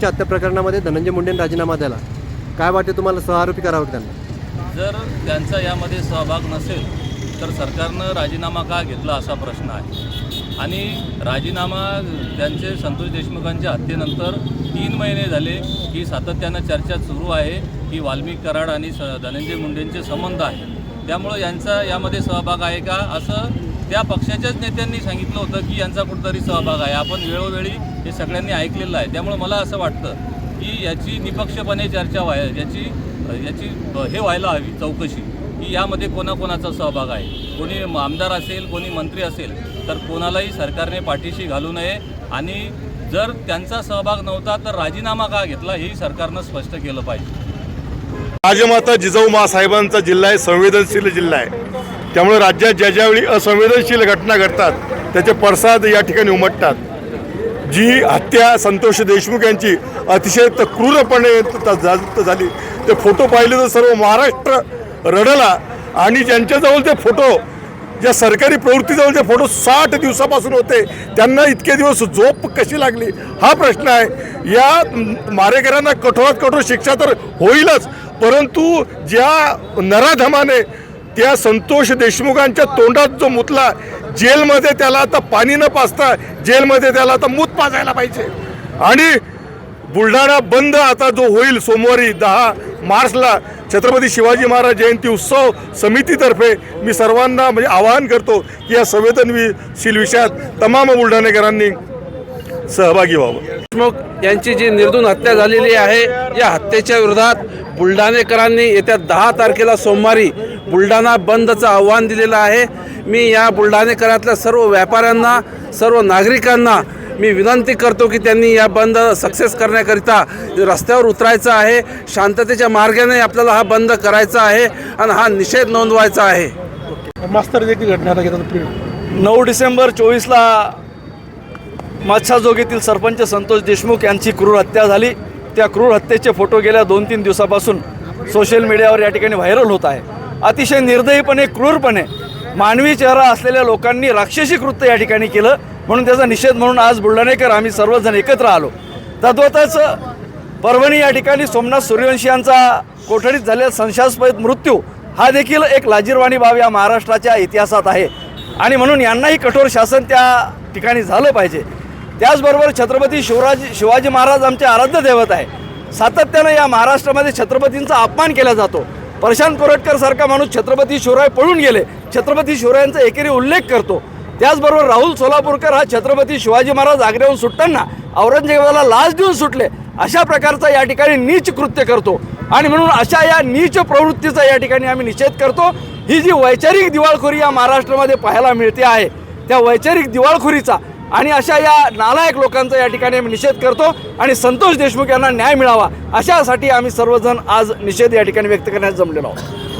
च्या हत्या प्रकरणामध्ये धनंजय मुंडेंनी राजीनामा दिला. काय वाटते तुम्हाला? सहआरोपी करावं त्यांना? जर त्यांचा यामध्ये सहभाग नसेल तर सरकारनं राजीनामा का घेतला असा प्रश्न आहे. आणि राजीनामा त्यांचे संतोष देशमुखांच्या हत्येनंतर तीन महिने झाले की सातत्यानं चर्चा सुरू आहे की वाल्मिक कराड आणि स धनंजय मुंडेंचे संबंध आहे. त्यामुळं यांचा यामध्ये सहभाग आहे का असं त्या पक्षाच्याच नेत्यांनी सांगितलं होतं की यांचा कुठंतरी सहभाग आहे. आपण वेळोवेळी हे सगळ्यांनी ऐकलेलं आहे. त्यामुळं मला असं वाटतं की याची निपक्षपणे चर्चा व्हाय याची याची हे व्हायला हवी चौकशी की यामध्ये कोणाकोणाचा सहभाग आहे. कोणी आमदार असेल कोणी मंत्री असेल तर कोणालाही सरकारने पाठीशी घालू नये. आणि जर त्यांचा सहभाग नव्हता तर राजीनामा का घेतला हेही सरकारनं स्पष्ट केलं पाहिजे. राजमाता जिजाऊ मासाहेबांचा जिल्हा आहे संवेदनशील जिल्हा आहे. त्यामुळे राज्यात ज्या ज्यावेळी असंवेदनशील घटना घडतात त्याचे पडसाद या ठिकाणी उमटतात. जी हत्या संतोष देशमुख यांची अतिशय त- क्रूरपणे त- झाली. ते फोटो पाहिले तर सर्व महाराष्ट्र रडला आणि ज्यांच्याजवळ ते फोटो ज्या सरकारी प्रवृत्तीजवळ ते फोटो साठ दिवसापासून होते त्यांना इतके दिवस झोप कशी लागली? हा प्रश्न आहे. या मारेकऱ्यांना कठोरात कठोर शिक्षा तर होईलच परंतु ज्या नराधमाने त्या संतोष देशमुखांच्या तोंडात जो मुतला जेलमध्ये त्याला आता पाणी न पाजता जेलमध्ये त्याला आता मूत पाजायला पाहिजे. आणि बुलढाणा बंद आता जो होईल सोमवारी दहा मार्चला छत्रपती शिवाजी महाराज जयंती उत्सव समितीतर्फे मी सर्वांना म्हणजे आवाहन करतो की या संवेदनशील विषयात तमाम बुलढाणेकरांनी सहभागी व्हावं. देशमुख यांची जी निर्धून हत्या झालेली आहे या हत्येच्या विरोधात बुलढाणेकरांनी येत्या दहा तारखेला सोमवारी बुलढाणा बंदचं आव्हान दिलेलं आहे. मी या बुलढाणेकरातल्या सर्व व्यापाऱ्यांना सर्व नागरिकांना मी विनंती करतो की त्यांनी या बंद सक्सेस करण्याकरिता रस्त्यावर उतरायचं आहे. शांततेच्या मार्गाने आपल्याला हा बंद करायचा आहे आणि हा निषेध नोंदवायचा आहे. मास्तर देखील घटना नऊ डिसेंबर चोवीसला मत्साजोग सरपंच संतोष देशमुख यांची क्रूर हत्या झाली. त्या क्रूर हत्येचे फोटो गेल्या दोन तीन दिवसापासून सोशल मीडियावर या ठिकाणी व्हायरल होत आहे. अतिशय निर्दयीपणे क्रूरपणे मानवी चेहरा असलेल्या लोकांनी राक्षसी कृत्य या ठिकाणी केलं म्हणून त्याचा निषेध म्हणून आज बुलढाणेकर आम्ही सर्वजण एकत्र आलो. तद्वतच परभणी या ठिकाणी सोमनाथ सूर्यवंशी यांचा कोठडीत झालेला संशयास्पद मृत्यू हा देखील एक लाजीरवाणी बाब या महाराष्ट्राच्या इतिहासात आहे. आणि म्हणून यांनाही कठोर शासन त्या ठिकाणी झालं पाहिजे. त्याचबरोबर छत्रपती शिवराज शिवाजी महाराज आमचे आराध्य दैवत आहे. सातत्यानं या महाराष्ट्रामध्ये छत्रपतींचा अपमान केला जातो. प्रशांत कोरटकर सारखा माणूस छत्रपती शिवराय पळून गेले. छत्रपती शिवरायांचा एकेरी उल्लेख करतो. त्याचबरोबर राहुल सोलापूरकर हा छत्रपती शिवाजी महाराज आग्र्याहून सुटताना औरंगजेबाला लाच देऊन सुटले. अशा प्रकारचा या ठिकाणी नीच कृत्य करतो. आणि म्हणून अशा या नीच प्रवृत्तीचा या ठिकाणी आम्ही निषेध करतो. ही जी वैचारिक दिवाळखोरी या महाराष्ट्रामध्ये पाहायला मिळते आहे त्या वैचारिक दिवाळखोरीचा आणि अशा या नालायक लोकांचा या ठिकाणी आम्ही निषेध करतो आणि संतोष देशमुख यांना न्याय मिळावा अशासाठी आम्ही सर्वजण आज निषेध या ठिकाणी व्यक्त करण्यास जमलेलो आहोत.